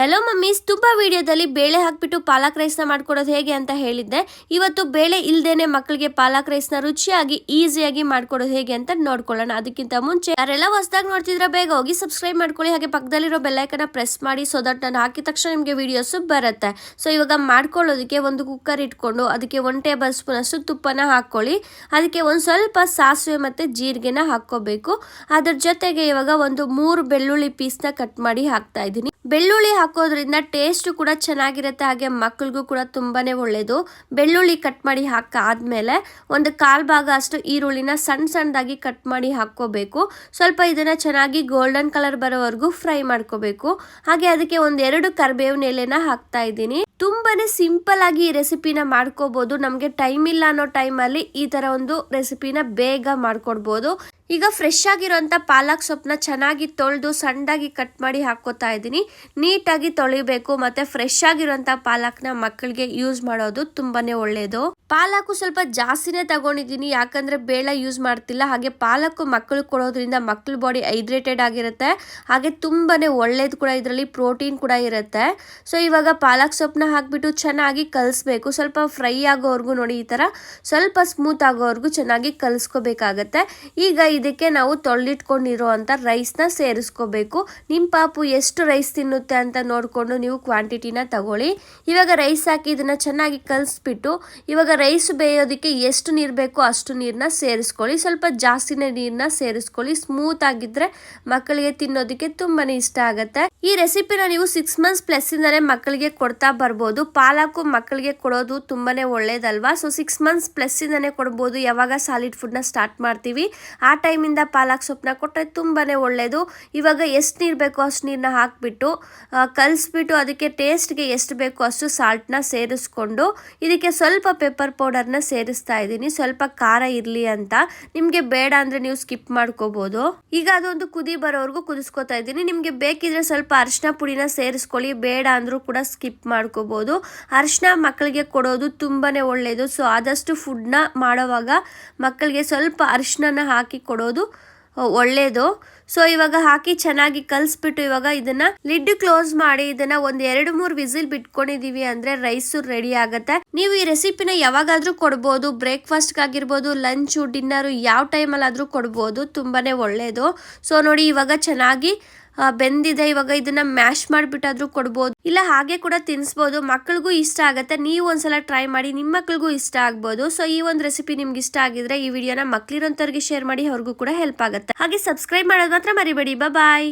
Hello mummies ತುಂಬ ವಿಡಿಯೋದಲ್ಲಿ ಬೇಳೆ ಹಾಕ್ಬಿಟ್ಟು ಪಾಲಕ್ ರೈಸ್ನ ಮಾಡ್ಕೊಡೋದು ಹೇಗೆ ಅಂತ ಹೇಳಿದ್ದೆ. ಇವತ್ತು ಬೇಳೆ ಇಲ್ದೇನೆ ಮಕ್ಕಳಿಗೆ ಪಾಲಕ್ ರೈಸ್ನ ರುಚಿಯಾಗಿ ಈಸಿಯಾಗಿ ಮಾಡ್ಕೊಡೋದು ಹೇಗೆ ಅಂತ ನೋಡ್ಕೊಳ್ಳೋಣ. ಅದಕ್ಕಿಂತ ಮುಂಚೆ ಯಾರೆಲ್ಲ ಹೊಸದಾಗಿ ನೋಡ್ತಿದ್ರೆ ಬೇಗ ಹೋಗಿ ಸಬ್ಸ್ಕ್ರೈಬ್ ಮಾಡ್ಕೊಳ್ಳಿ. ಹಾಗೆ ಪಕ್ಕದಲ್ಲಿರೋ ಬೆಲ್ಲೈಕನ್ನ ಪ್ರೆಸ್ ಮಾಡಿ ಸೊ ದಟ್ ನಾನು ಹಾಕಿದ ತಕ್ಷಣ ನಿಮಗೆ ವಿಡಿಯೋಸ್ ಬರುತ್ತೆ. ಸೊ ಇವಾಗ ಮಾಡ್ಕೊಳ್ಳೋದಕ್ಕೆ ಒಂದು ಕುಕ್ಕರ್ ಇಟ್ಕೊಂಡು ಅದಕ್ಕೆ ಒನ್ ಟೇಬಲ್ ಸ್ಪೂನ್ ಅಷ್ಟು ತುಪ್ಪನ ಹಾಕ್ಕೊಳ್ಳಿ. ಅದಕ್ಕೆ ಒಂದು ಸ್ವಲ್ಪ ಸಾಸಿವೆ ಮತ್ತು ಜೀರಿಗೆನ ಹಾಕ್ಕೋಬೇಕು. ಅದ್ರ ಜೊತೆಗೆ ಇವಾಗ ಒಂದು ಮೂರು ಬೆಳ್ಳುಳ್ಳಿ ಪೀಸ್ನ ಕಟ್ ಮಾಡಿ ಹಾಕ್ತಾ ಇದ್ದೀನಿ. ಬೆಳ್ಳುಳ್ಳಿ ಹಾಕೋದ್ರಿಂದ ಟೇಸ್ಟ್ ಕೂಡ ಚೆನ್ನಾಗಿರುತ್ತೆ, ಹಾಗೆ ಮಕ್ಕಳಿಗೂ ಕೂಡ ತುಂಬಾನೇ ಒಳ್ಳೆಯದು ಬೆಳ್ಳುಳ್ಳಿ ಕಟ್ ಮಾಡಿ ಹಾಕಾದ್ಮೇಲೆ ಒಂದು ಕಾಲು ಭಾಗ ಅಷ್ಟು ಈರುಳ್ಳಿನ ಸಣ್ಣ ಸಣ್ಣದಾಗಿ ಕಟ್ ಮಾಡಿ ಹಾಕ್ಕೋಬೇಕು. ಸ್ವಲ್ಪ ಇದನ್ನು ಚೆನ್ನಾಗಿ ಗೋಲ್ಡನ್ ಕಲರ್ ಬರೋವರೆಗೂ ಫ್ರೈ ಮಾಡ್ಕೋಬೇಕು. ಹಾಗೆ ಅದಕ್ಕೆ ಒಂದು ಎರಡು ಕರಿಬೇವಿನ ಎಲೆನ ಹಾಕ್ತಾ ಇದ್ದೀನಿ. ತುಂಬಾನೇ ಸಿಂಪಲ್ ಆಗಿ ಈ ರೆಸಿಪಿನ ಮಾಡ್ಕೋಬೋದು. ನಮಗೆ ಟೈಮ್ ಇಲ್ಲ ಅನ್ನೋ ಟೈಮಲ್ಲಿ ಈ ತರ ಒಂದು ರೆಸಿಪಿನ ಬೇಗ ಮಾಡ್ಕೊಡ್ಬೋದು. ಈಗ ಫ್ರೆಶ್ ಆಗಿರೋಂಥ ಪಾಲಕ್ ಸೊಪ್ಪನ್ನ ಚೆನ್ನಾಗಿ ತೊಳೆದು ಸಣ್ಣದಾಗಿ ಕಟ್ ಮಾಡಿ ಹಾಕೋತಾ ಇದ್ದೀನಿ. ನೀಟಾಗಿ ತೊಳಿಬೇಕು, ಮತ್ತೆ ಫ್ರೆಶ್ ಆಗಿರೋಂಥ ಪಾಲಕ್ನ ಮಕ್ಕಳಿಗೆ ಯೂಸ್ ಮಾಡೋದು ತುಂಬಾನೇ ಒಳ್ಳೆಯದು ಪಾಲಕು ಸ್ವಲ್ಪ ಜಾಸ್ತಿನೇ ತಗೊಂಡಿದ್ದೀನಿ, ಯಾಕಂದರೆ ಬೇಳೆ ಯೂಸ್ ಮಾಡ್ತಿಲ್ಲ. ಹಾಗೆ ಪಾಲಕು ಮಕ್ಕಳು ಕೊಡೋದ್ರಿಂದ ಮಕ್ಕಳ ಬಾಡಿ ಹೈಡ್ರೇಟೆಡ್ ಆಗಿರುತ್ತೆ. ಹಾಗೆ ತುಂಬಾ ಒಳ್ಳೇದು ಕೂಡ ಇದರಲ್ಲಿ ಪ್ರೋಟೀನ್ ಕೂಡ ಇರುತ್ತೆ. ಸೊ ಇವಾಗ ಪಾಲಕ್ ಸೊಪ್ಪನ್ನ ಹಾಕ್ಬಿಟ್ಟು ಚೆನ್ನಾಗಿ ಕಲಿಸ್ಬೇಕು. ಸ್ವಲ್ಪ ಫ್ರೈ ಆಗೋವರೆಗೂ ನೋಡಿ, ಈ ಥರ ಸ್ವಲ್ಪ ಸ್ಮೂತ್ ಆಗೋವರೆಗೂ ಚೆನ್ನಾಗಿ ಕಲಿಸ್ಕೋಬೇಕಾಗತ್ತೆ. ಈಗ ಇದಕ್ಕೆ ನಾವು ತೊಳೆದಿಟ್ಕೊಂಡಿರೋ ಅಂಥ ರೈಸ್ನ ಸೇರಿಸ್ಕೋಬೇಕು. ನಿಮ್ಮ ಪಾಪು ಎಷ್ಟು ರೈಸ್ ತಿನ್ನುತ್ತೆ ಅಂತ ನೋಡಿಕೊಂಡು ನೀವು ಕ್ವಾಂಟಿಟಿನ ತಗೊಳ್ಳಿ. ಇವಾಗ ರೈಸ್ ಹಾಕಿ ಇದನ್ನು ಚೆನ್ನಾಗಿ ಕಲಿಸ್ಬಿಟ್ಟು, ಇವಾಗ ರೈಸ್ ಬೇಯೋದಕ್ಕೆ ಎಷ್ಟು ನೀರು ಬೇಕೋ ಅಷ್ಟು ನೀರನ್ನ ಸೇರಿಸ್ಕೊಳ್ಳಿ. ಸ್ವಲ್ಪ ಜಾಸ್ತಿನೇ ನೀರನ್ನ ಸೇರಿಸ್ಕೊಳ್ಳಿ. ಸ್ಮೂತ್ ಆಗಿದ್ರೆ ಮಕ್ಕಳಿಗೆ ತಿನ್ನೋದಕ್ಕೆ ತುಂಬಾನೇ ಇಷ್ಟ ಆಗುತ್ತೆ. ಈ ರೆಸಿಪಿನ ನೀವು ಸಿಕ್ಸ್ ಮಂತ್ಸ್ ಪ್ಲಸ್ ಇಂದಾನೆ ಮಕ್ಕಳಿಗೆ ಕೊಡ್ತಾ ಬರ್ಬೋದು. ಪಾಲಕು ಮಕ್ಕಳಿಗೆ ಕೊಡೋದು ತುಂಬಾನೇ ಒಳ್ಳೇದಲ್ವಾ? ಸೊ ಸಿಕ್ಸ್ ಮಂತ್ಸ್ ಪ್ಲಸ್ ಇಂದಾನೆ ಕೊಡ್ಬೋದು. ಯಾವಾಗ ಸಾಲಿಡ್ ಫುಡ್ನ ಸ್ಟಾರ್ಟ್ ಮಾಡ್ತೀವಿ. ಆ ಟೈಮಿಂದ ಪಾಲಕ್ ಸೊಪ್ಪನ್ನ ಕೊಟ್ಟರೆ ತುಂಬಾನೇ ಒಳ್ಳೇದು. ಇವಾಗ ಎಷ್ಟು ನೀರು ಬೇಕೋ ಅಷ್ಟು ನೀರನ್ನ ಹಾಕ್ಬಿಟ್ಟು ಕಲಿಸ್ಬಿಟ್ಟು ಅದಕ್ಕೆ ಟೇಸ್ಟ್ಗೆ ಎಷ್ಟು ಬೇಕೋ ಅಷ್ಟು ಸಾಲ್ಟ್ನ ಸೇರಿಸ್ಕೊಂಡು, ಇದಕ್ಕೆ ಸ್ವಲ್ಪ ಪೆಪ್ಪರ್ ಪೌಡರ್ನ ಸೇರಿಸ್ತಾ ಇದ್ದೀನಿ. ಸ್ವಲ್ಪ ಖಾರ ಇರಲಿ ಅಂತ. ನಿಮಗೆ ಬೇಡ ಅಂದರೆ ನೀವು ಸ್ಕಿಪ್ ಮಾಡ್ಕೋಬೋದು. ಈಗ ಅದೊಂದು ಕುದಿ ಬರೋವರೆಗೂ ಕುದಿಸ್ಕೊತಾ ಇದ್ದೀನಿ. ನಿಮಗೆ ಬೇಕಿದ್ರೆ ಸ್ವಲ್ಪ ಅರಿಶಿನ ಪುಡಿನ ಸೇರಿಸ್ಕೊಳ್ಳಿ. ಬೇಡ ಅಂದರೂ ಕೂಡ ಸ್ಕಿಪ್ ಮಾಡ್ಕೋಬೋದು. ಅರಿಶಿನ ಮಕ್ಕಳಿಗೆ ಕೊಡೋದು ತುಂಬಾನೇ ಒಳ್ಳೆಯದು ಸೊ, ಆದಷ್ಟು ಫುಡ್ನ ಮಾಡೋವಾಗ ಮಕ್ಕಳಿಗೆ ಸ್ವಲ್ಪ ಅರಿಶಿನ ಹಾಕಿ ಕೊಡೋದು ಒಳ್ಳೆಯದು ಸೊ ಇವಾಗ ಹಾಕಿ ಚೆನ್ನಾಗಿ ಕಲಿಸ್ಬಿಟ್ಟು ಇವಾಗ ಇದನ್ನ ಲಿಡ್ ಕ್ಲೋಸ್ ಮಾಡಿ ಇದನ್ನ ಒಂದು ಎರಡು ಮೂರು ವಿಸಿಲ್ ಬಿಟ್ಕೊಂಡಿದೀವಿ ಅಂದ್ರೆ ರೈಸ್ ರೆಡಿ ಆಗುತ್ತೆ. ನೀವು ಈ ರೆಸಿಪಿನ ಯಾವಾಗಾದ್ರೂ ಕೊಡ್ಬೋದು ಬ್ರೇಕ್ಫಾಸ್ಟ್ ಆಗಿರ್ಬೋದು ಲಂಚು ಡಿನ್ನರ್ ಯಾವ ಟೈಮಲ್ಲಾದ್ರೂ ಕೊಡ್ಬೋದು, ತುಂಬಾನೇ ಒಳ್ಳೆಯದು ಸೊ ನೋಡಿ ಇವಾಗ ಚೆನ್ನಾಗಿ ಬೆಂದಿದೆ. ಇವಾಗ ಇದನ್ನ ಮ್ಯಾಶ್ ಮಾಡಿಬಿಟ್ಟಾದ್ರೂ ಕೊಡ್ಬೋದು. ಇಲ್ಲ, ಹಾಗೆ ಕೂಡ ತಿನ್ಸ್ಬೋದು. ಮಕ್ಕಳಿಗೂ ಇಷ್ಟ ಆಗುತ್ತೆ. ನೀವು ಒಂದ್ಸಲ ಟ್ರೈ ಮಾಡಿ ನಿಮ್ಮ ಮಕ್ಕಳಿಗೂ ಇಷ್ಟ ಆಗ್ಬೋದು. ಸೊ ಈ ಒಂದು ರೆಸಿಪಿ ನಿಮ್ಗೆ ಇಷ್ಟ ಆಗಿದ್ರೆ ಈ ವಿಡಿಯೋನ ಮಕ್ಳಿರೋಂಥವ್ರಿಗೆ ಶೇರ್ ಮಾಡಿ ಅವ್ರಿಗೂ ಕೂಡ ಹೆಲ್ಪ್ ಆಗುತ್ತೆ. ಹಾಗೆ ಸಬ್ಸ್ಕ್ರೈಬ್ ಮಾಡೋದು ಮಾತ್ರ ಮರಿಬೇಡಿ. ಬಾಯ್